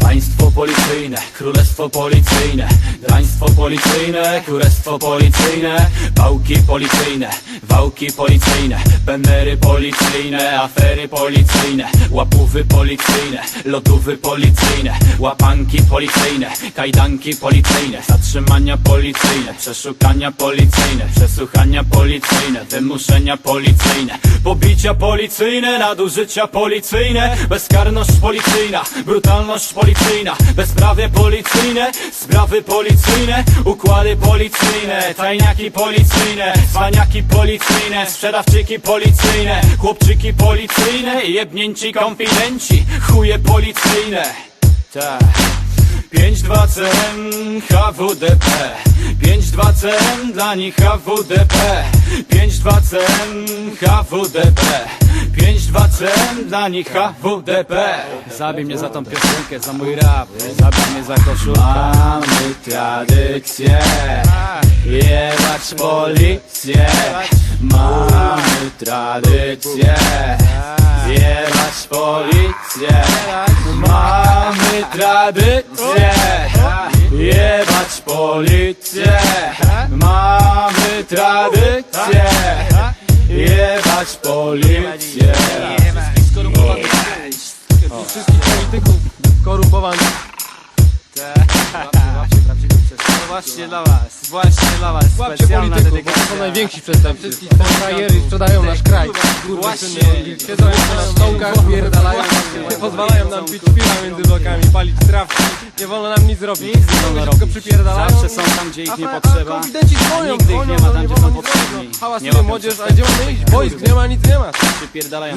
Państwo policyjne, królestwo policyjne. Draństwo policyjne, królestwo policyjne. Pałki policyjne wałki policyjne Pemery policyjne, afery policyjne Łapówy policyjne, lotówy policyjne Łapanki policyjne, kajdanki policyjne Zatrzymania policyjne, przeszukania policyjne Przesłuchania policyjne, wymuszenia policyjne Pobicia policyjne, nadużycia policyjne Bezkarność policyjna, brutalność policyjna Bezprawie policyjne, sprawy policyjne Układy policyjne, tajniaki policyjne Zwaniaki policyjne, sprzedawczyki policyjne Chłopczyki policyjne, jebnięci konfidenci Chuje policyjne. Tak. 5-2-CM HWDP 5-2-CM dla nich HWDP 5-2-CM HWDP 5-2-CM dla nich HWDP Zabij mnie za tą piosenkę, za mój rap. Zabij mnie za koszulkę Mamy tradycję Jebać policję Mamy tradycję Jebać policję Mamy tradycję Jebać policję Mamy tradycję Jebać policję Wszystkich polityków korumpowanych. To właśnie dla was, właśnie dla was Łapcie specjalna polityków, bo to dedykacja. są najwięksi przestępcy. Frajery sprzedają nasz kraj. Właśnie. Siedzą jeszcze na stołkach, pierdalają, nie pozwalają nam pić piwa między blokami, palić trawki. Nie wolno nam nic robić. Nic nie wolno Wszystko robić. przypierdalają. Zawsze są tam, gdzie ich A nie potrzeba. A konfidenci dzwonią, a nigdy ich dzwonią, nie ma no tam, gdzie są nic potrzebni. Nie Hałasuje młodzież, a gdzie mamy iść? Boisk nie ma, nic nie ma. Przypierdalają